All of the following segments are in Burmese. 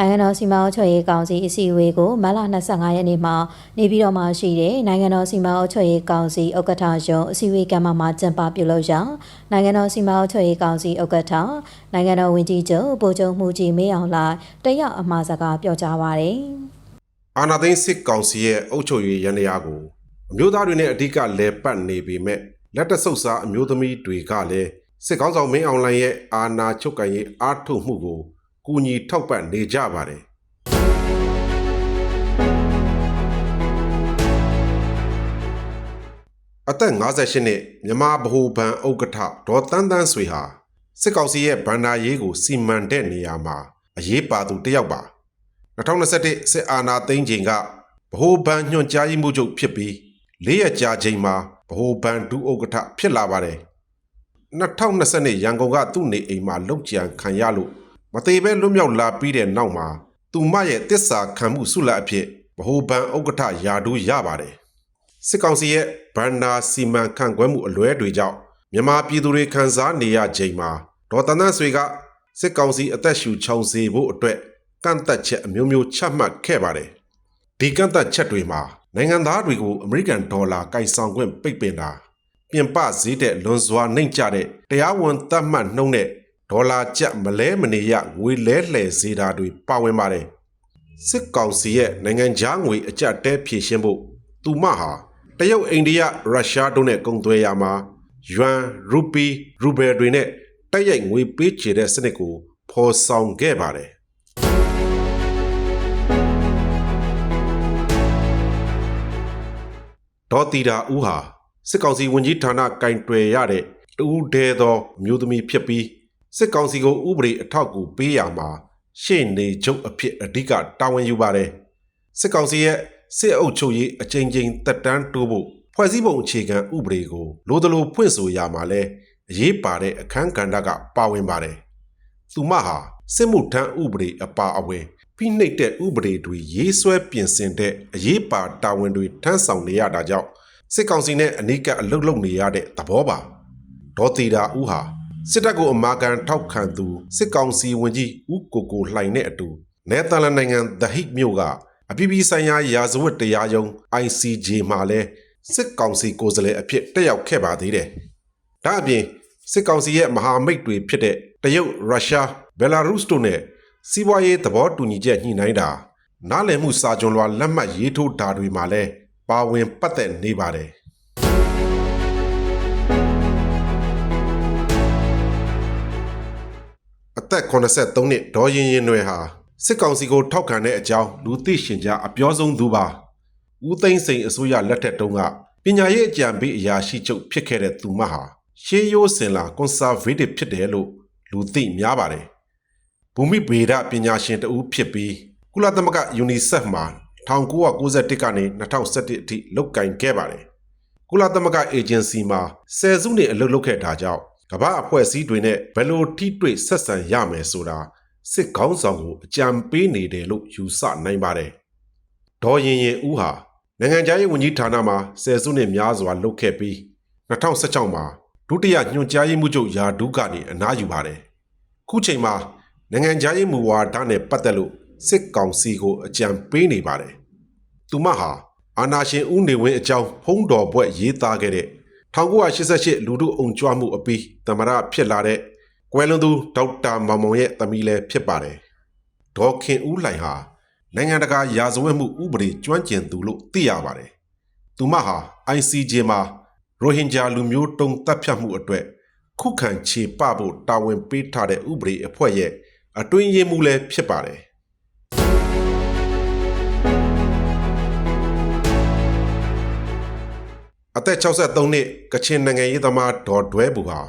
နိုင်ငံတော်စီမံအုပ်ချုပ်ရေးကောင်စီအစည်းအဝေးကိုမတ်လ25ရက်နေ့မှာနေပြည်တော်မှာရှိတဲ့နိုင်ငံတော်စီမံအုပ်ချုပ်ရေးကောင်စီဥက္ကဋ္ဌရုံးအစည်းအဝေးကမ္ဘာမှာကျင်းပပြုလုပ်ရာနိုင်ငံတော်စီမံအုပ်ချုပ်ရေးကောင်စီဥက္ကဋ္ဌနိုင်ငံတော်ဝန်ကြီးချုပ်ဗိုလ်ချုပ်မှုကြီးမင်းအောင်လှိုင်တက်ရောက်အမှာစကားပြောကြားပါရယ်အာနာသိန်းစစ်ကောင်စီရဲ့အုပ်ချုပ်ရေးရန်ရာကိုအမျိုးသားတွေနဲ့အဓိကလဲပတ်နေပေမဲ့လက်တဆုပ်စားအမျိုးသမီးတွေကလည်းစစ်ကောင်းဆောင်မင်းအောင်လှိုင်ရဲ့အာဏာချုပ်ကိုင်ရေးအားထုတ်မှုကို ကူညီထောက်ပံ့နေကြပါတယ်အသက်58နှစ်မြန်မာဗဟိုဘဏ်ဥက္ကဋ္ဌဒေါ်တန်းတန်းဆွေဟာစစ်ကောင်စီရဲ့ဗန္ဒာရေးကိုစီမံတဲ့နေရာမှာအရေးပါသူတစ်ယောက်ပါ2021စစ်အာဏာသိမ်းချိန်ကဗဟိုဘဏ်ညွှန်ကြားရေးမှူးချုပ်ဖြစ်ပြီးလေးရက်ကြာချိန်မှာဗဟိုဘဏ်ဒုဥက္ကဋ္ဌဖြစ်လာပါတယ်2020ရန်ကုန်ကသူ့နေအိမ်မှာလုံကြံခံရလို့ မသေးပဲလွတ်မြောက်လာပြီးတဲ့နောက်မှာသူမရဲ့တစ္ဆာခံမှုဆုလအဖြစ်ဗဟိုဘဏ်ဥက္ကဋ္ဌယာဒူးရပါတယ်စစ်ကောင်စီရဲ့ဗန္နာစီမံခန့်ခွဲမှုအလွဲတွေကြောင့်မြန်မာပြည်သူတွေခံစားနေရချိန်မှာဒေါ်တန်းတန်းဆွေကစစ်ကောင်စီအသက်ရှူချောင်စေဖို့အတွက်ကန့်သက်ချက်အမျိုးမျိုးချမှတ်ခဲ့ပါတယ်ဒီကန့်သက်ချက်တွေမှာနိုင်ငံသားတွေကိုအမေရိကန်ဒေါ်လာကိုင်ဆောင်ခွင့်ပိတ်ပင်တာပြင်ပဈေးတဲ့လွန်စွာနှိမ့်ကျတဲ့တရားဝင်သတ်မှတ်နှုန်းနဲ့ ဒေါ်လာကျပ်မလဲမနေရငွေလဲလှယ်စေတာတွေပါဝင်ပါတယ်စစ်ကောင်စီရဲ့နိုင်ငံခြားငွေအကြက်တဲဖြည့်ရှင်းဖို့သူမဟာတရုတ်အိန္ဒိယရုရှားတို့နဲ့ကုန်သွယ်ရာမှာယွမ်ရူပီရူဘယ်တွေနဲ့တိုက်ရိုက်ငွေပေးချေတဲ့စနစ်ကိုဖော်ဆောင်ခဲ့ပါတယ်ဒေါ်တီတာဦးဟာစစ်ကောင်စီဝန်ကြီးဌာနကင်တွယ်ရတဲ့တူးဒဲသောအမျိုးသမီးဖြစ်ပြီး စစ်ကောင်စီကိုဥပဒေအထောက်အကူပေးရမှာရှေ့နေချုပ်အဖြစ်အဓိကတာဝန်ယူပါတယ်စစ်ကောင်စီရဲ့စစ်အုပ်ချုပ်ရေးအကြိမ်ကြိမ်တက်တန်းတိုးဖို့ဖွဲ့စည်းပုံအခြေခံဥပဒေကိုလိုသလိုဖွင့်ဆိုရမှာလဲအရေးပါတဲ့အခန်းကဏ္ဍကပါဝင်ပါတယ်သူမဟာစစ်မှုထမ်းဥပဒေအပါအဝင်ဖိနှိပ်တဲ့ဥပဒေတွေရေးဆွဲပြင်ဆင်တဲ့အရေးပါတာဝန်တွေထမ်းဆောင်နေရတာကြောင့်စစ်ကောင်စီနဲ့အနိကအလုတ်လုတ်နေရတဲ့သဘောပါဒေါ်တီတာဦးဟာ စစ်တပ်ကိုအမာခံထောက်ခံသူစစ်ကောင်စီဝင်ကြီးဦးကိုကိုလှိုင်နဲ့အတူနယ်သာလန်နိုင်ငံ The Hague မြို့ကအပြည်ပြည်ဆိုင်ရာရာဇဝတ်တရားရုံး ICJ မှာလဲစစ်ကောင်စီကိုယ်စားလှယ်အဖြစ်တက်ရောက်ခဲ့ပါသေးတယ်။ဒါအပြင်စစ်ကောင်စီရဲ့မဟာမိတ်တွေဖြစ်တဲ့တရုတ်ရုရှားဘယ်လာရုစ်တို့နဲ့စီးပွားရေးသဘောတူညီချက်ညှိနှိုင်းတာနားလည်မှုစာချုပ်လွှာလက်မှတ်ရေးထိုးတာတွေမှာလဲပါဝင်ပတ်သက်နေပါတယ် အသက်83နှစ်ဒေါ်ရင်ရင်တွေဟာစစ်ကောင်စီကိုထောက်ခံတဲ့အကြောင်းလူသိရှင်ကြားအပြောဆုံးသူပါဦးသိန်းစိန်အစိုးရလက်ထက်တုန်းကပညာရေးအကြံပေးအရာရှိချုပ်ဖြစ်ခဲ့တဲ့သူမဟာရှေးရိုးစင်လာကွန်ဆာဗေးတစ်ဖြစ်တယ်လို့လူသိများပါတယ်ဘူမိဗေဒပညာရှင်တဦးဖြစ်ပြီးကုလသမဂ္ဂယူနီဆက်မှာ1991ကနေ2017အထိလုပ်ကင်ခဲ့ပါတယ်ကုလသမဂ္ဂအေဂျင်စီမှာဆယ်စုနှစ်အလုပ်လုပ်ခဲ့တာကြောင့် ကမ္ဘာအဖွဲ့အစည်းတွေနဲ့ဘယ်လိုထိတွေ့ဆက်ဆံရမယ်ဆိုတာစစ်ကောင်းဆောင်ကိုအကြံပေးနေတယ်လို့ယူဆနိုင်ပါတယ်။ဒေါ်ရင်ရင်ဦးဟာနိုင်ငံခြားရေးဝန်ကြီးဌာနမှာဆယ်စုနှစ်များစွာလုပ်ခဲ့ပြီး2016မှာဒုတိယညွှန်ကြားရေးမှူးချုပ်ယာဒူးကနေအနားယူပါတယ်။ခုချိန်မှာနိုင်ငံခြားရေးမူဝါဒနဲ့ပတ်သက်လို့စစ်ကောင်စီကိုအကြံပေးနေပါတယ်။သူမဟာအာနာရှင်ဦးနေဝင်းအကြောင်းဖုံးတော်ဘွဲ့ရေးသားခဲ့တဲ့ 1988လူထုအုံကြွမှုအပြီးသမရဖြစ်လာတဲ့ကွယ်လွန်သူဒေါက်တာမောင်မောင်ရဲ့သမီးလည်းဖြစ်ပါတယ်။ဒေါ်ခင်ဦးလှိုင်ဟာနိုင်ငံတကာရာဇဝတ်မှုဥပဒေကျွမ်းကျင်သူလို့သိရပါတယ်။သူမဟာ ICJ မှာရိုဟင်ဂျာလူမျိုးတုံးတပ်ဖြတ်မှုအတွက်ခုခံခြေပဖို့တာဝန်ပေးထားတဲ့ဥပဒေအဖွဲ့ရဲ့အတွင်းရေးမှူးလည်းဖြစ်ပါတယ် အသက်63နှစ်ကချင်နိုင်ငံရေးသမားဒေါ်ဒွဲဘူဟာ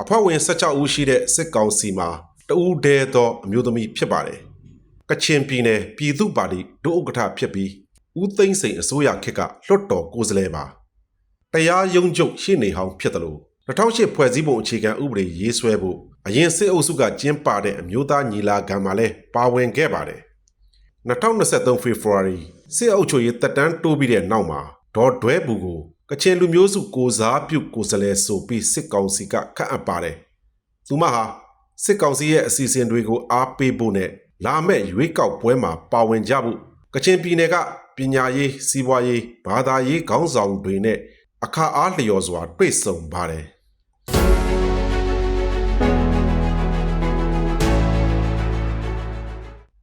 အဖွဲ့ဝင်16ဦးရှိတဲ့စစ်ကောင်စီမှာတဦးတည်းသောအမျိုးသမီးဖြစ်ပါတယ်။ကချင်ပြည်နယ်ပြည်သူ့ပါတီဒုဥက္ကဋ္ဌဖြစ်ပြီးဦးသိန်းစိန်အစိုးရခေတ်ကလွတ်တော်ကိုယ်စားလှယ်ပါ။တရားရုံးချုပ်ရှေ့နေဟောင်းဖြစ်တယ်လို့2008ဖွဲ့စည်းပုံအခြေခံဥပဒေရေးဆွဲဖို့အရင်စစ်အုပ်စုကကျင်းပတဲ့အမျိုးသားညီလာခံမှာလဲပါဝင်ခဲ့ပါတယ်။2023ဖေဖော်ဝါရီစစ်အုပ်ချုပ်ရေးတက်တန်းတိုးပြီးတဲ့နောက်မှာဒေါ်ဒွဲဘူကို ကချင်လူမျိုးစုကိုစားပြုကိုယ်စားလှယ်ဆိုပြီးစစ်ကောင်စီကခန့်အပ်ပါတယ်။သူမဟာစစ်ကောင်စီရဲ့အစီအစဉ်တွေကိုအားပေးဖို့နဲ့လာမဲ့ရွေးကောက်ပွဲမှာပါဝင်ကြဖို့ကချင်ပြည်နယ်ကပညာရေးစီးပွားရေးဘာသာရေးခေါင်းဆောင်တွေနဲ့အခါအားလျော်စွာတွေ့ဆုံပါတယ်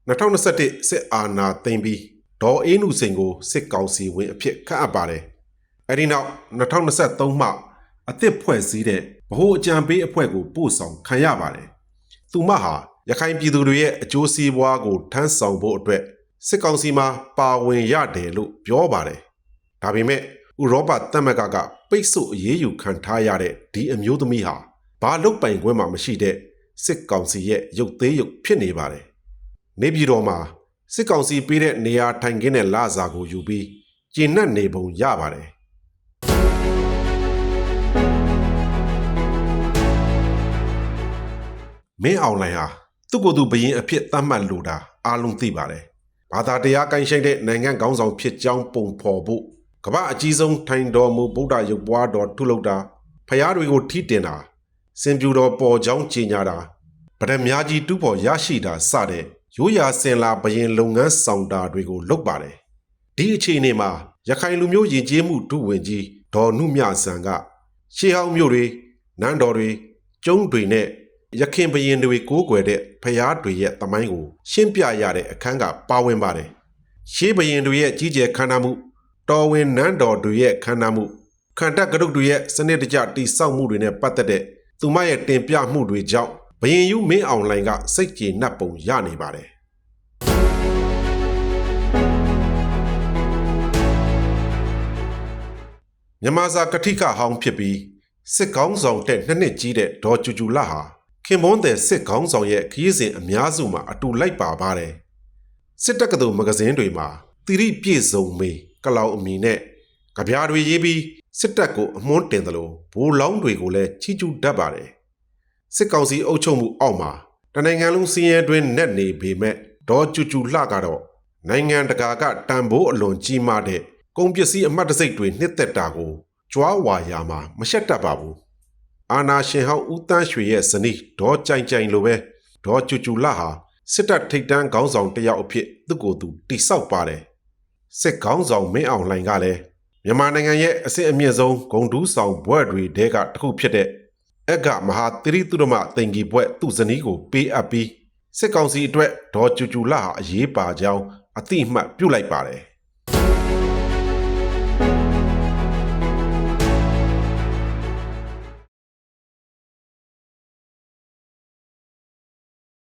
2021စစ်အာဏာသိမ်းပြီးဒေါ်အေးနုစိန်ကိုစစ်ကောင်စီဝင်အဖြစ်ခန့်အပ်ပါတယ်။ အဲဒီနောက်2023မှအသစ်ဖွဲ့စည်းတဲ့ဗဟိုအကြံပေးအဖွဲ့ကိုပို့ဆောင်ခံရပါတယ်။သူမဟာရခိုင်ပြည်သူတွေရဲ့အကျိုးစီးပွားကိုထမ်းဆောင်ဖို့အတွက်စစ်ကောင်စီမှာပါဝင်ရတယ်လို့ပြောပါတယ်။ဒါပေမဲ့ဥရောပသမဂ္ဂကပိတ်ဆို့အရေးယူခံထားရတဲ့ဒီအမျိုးသမီးဟာဘာလုတ်ပိုင်ခွင့်မှမရှိတဲ့စစ်ကောင်စီရဲ့ရုပ်သေးရုပ်ဖြစ်နေပါတယ်။နေပြည်တော်မှာစစ်ကောင်စီပေးတဲ့နေရာထိုင်ခင်းတဲ့လစာကိုယူပြီးကျဉ်နှံ့နေပုံရပါတယ်။ မင်းအောင်လိုင်ဟာသူ့ကိုယ်သူဘရင်အဖြစ်သတ်မှတ်လိုတာအားလုံးသိပါတယ်။ဘာသာတရားကိုင်းရှိတဲ့နိုင်ငံကောင်းဆောင်ဖြစ်ကြောင်းပုံဖော်ဖို့ကမ္ဘာအကြီးဆုံးထိုင်တော်မူဗုဒ္ဓရုပ်ပွားတော်ထုလုပ်တာဖျားတွေကိုထိတင်တာစင်ပြူတော်ပေါ်ကြောင်းကြီးညာတာဗဒမြားကြီးတူးဖော်ရရှိတာစတဲ့ရိုးရာစင်လာဘရင်လုပ်ငန်းဆောင်တာတွေကိုလုပ်ပါတယ်ဒီအခြေအနေမှာရခိုင်လူမျိုးယဉ်ကျေးမှုဒုဝင်ကြီးဒေါ်နုမြဆန်ကရှေးဟောင်းမျိုးတွေနန်းတော်တွေကျုံးတွေနဲ့ ရခင်ဘရင်တွေကိုးကွယ်တဲ့ဖျားတွေရဲ့တမိုင်းကို ရှင်းပြရတဲ့အခန်းကပါဝင်ပါတယ်ရှေးဘရင်တွေရဲ့ကြီးကျယ်ခမ်းနားမှုတော်ဝင်နန်းတော်တွေရဲ့ခမ်းနားမှုခန္ဓာကရုတ်တွေရဲ့စနစ်တကျတိစောက်မှုတွေနဲ့ပတ်သက်တဲ့သူမရဲ့တင်ပြမှုတွေကြောင့်ဘရင်ယူမင်းအောင်လိုင်ကစိတ်ကြေနပ်ပုံရနေပါတယ်မြန်မာစာကတိကဟောင်းဖြစ်ပြီးစစ်ကောင်းဆောင်တဲ့နှစ်နှစ်ကြီးတဲ့ဒေါ်ကျူကျူလာဟာ ခင်မွန်းတဲ့စစ်ကောင်းဆောင်ရဲ့ခရီးစဉ်အများစုမှာအတူလိုက်ပါပါတယ်စစ်တပ်ကတော်မဂဇင်းတွေမှာတိရိပြည့်စုံမေကလောက်အမီနဲ့ကြပြားတွေရေးပြီးစစ်တပ်ကိုအမွှန်းတင်တယ်လို့ဘိုးလောင်းတွေကိုလည်းချီးကျူးတတ်ပါတယ်စစ်ကောင်စီအုပ်ချုပ်မှုအောက်မှာတနိုင်ငံလုံးစီးရဲတွင်နဲ့နေပေမဲ့ဒေါ်ကျူကျူလှကတော့နိုင်ငံတကာကတန်ဖိုးအလွန်ကြီးမားတဲ့ကုန်ပစ္စည်းအမှတ်တစိတ်တွေနှစ်သက်တာကိုကြွားဝါယာမှာမရှက်တတ်ပါဘူး အာနာရှင်ဟောင်းဦးတန်းရွှေရဲ့ဇနီးဒေါ်ကြိုင်ကြိုင်လိုပဲဒေါ်ကျူကျူလှဟာစစ်တပ်ထိပ်တန်းခေါင်းဆောင်တစ်ယောက်အဖြစ်သူ့ကိုယ်သူတိဆောက်ပါတယ်စစ်ခေါင်းဆောင်မင်းအောင်လှိုင်ကလည်းမြန်မာနိုင်ငံရဲ့အစစ်အမြင့်ဆုံးဂုံတူးဆောင်ဘွဲ့တွေတဲကတစ်ခုဖြစ်တဲ့အက်ကမဟာသရီတုရမတင်ကြီးဘွဲ့သူ့ဇနီးကိုပေးအပ်ပြီးစစ်ကောင်စီအတွက်ဒေါ်ကျူကျူလာဟာအရေးပါကြောင်းအတိအမှတ်ပြုတ်လိုက်ပါတယ်